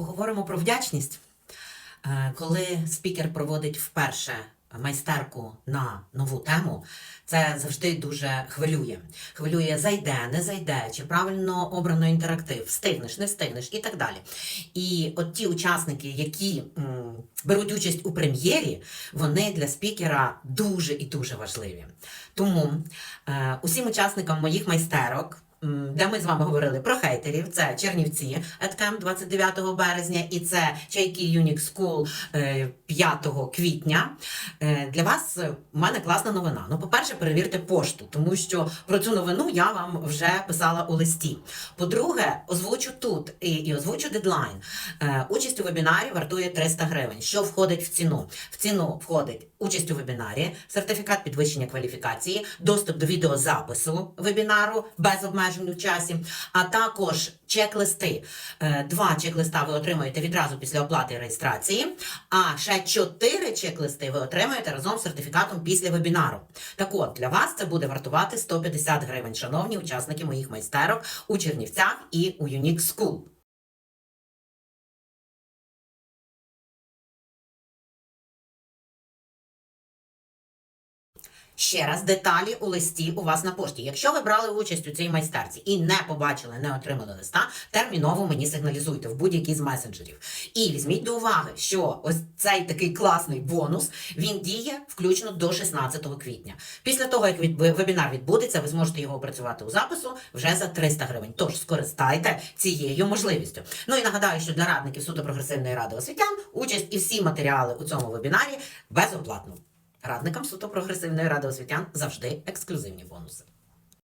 Поговоримо про вдячність. Е, Коли спікер проводить вперше майстерку на нову тему, це завжди дуже хвилює. Хвилює, зайде, не зайде, чи правильно обрано інтерактив, встигнеш, не встигнеш і так далі. І от ті учасники, які беруть участь у прем'єрі, вони для спікера дуже і дуже важливі. Тому е, усім учасникам моїх майстерок. Де ми з вами говорили про хейтерів, це Чернівці, Еткем 29 березня, і це Чайки School е, 5 квітня. Е, Для вас е, у мене класна новина. Ну, по-перше, перевірте пошту, тому що про цю новину я вам вже писала у листі. По-друге, озвучу тут і, і озвучу дедлайн. Е, Участь у вебінарі вартує 300 гривень. Що входить в ціну? В ціну входить участь у вебінарі, сертифікат підвищення кваліфікації, доступ до відеозапису вебінару без обмежень часі, а також чек-листи. Е, Два чек-листа ви отримуєте відразу після оплати реєстрації, а ще чотири чек-листи ви отримаєте разом з сертифікатом після вебінару. Так от, для вас це буде вартувати 150 гривень, шановні учасники моїх майстерок у Чернівцях і у Unique School. Ще раз деталі у листі у вас на пошті. Якщо ви брали участь у цій майстерці і не побачили, не отримали листа, терміново мені сигналізуйте в будь-який з месенджерів. І візьміть до уваги, що ось цей такий класний бонус він діє включно до 16 квітня. Після того, як від- вебінар відбудеться, ви зможете його опрацювати у запису вже за 300 гривень. Тож скористайте цією можливістю. Ну і нагадаю, що для радників суто прогресивної ради освітян участь і всі матеріали у цьому вебінарі безоплатно. Радникам суто прогресивної ради освітян завжди ексклюзивні бонуси.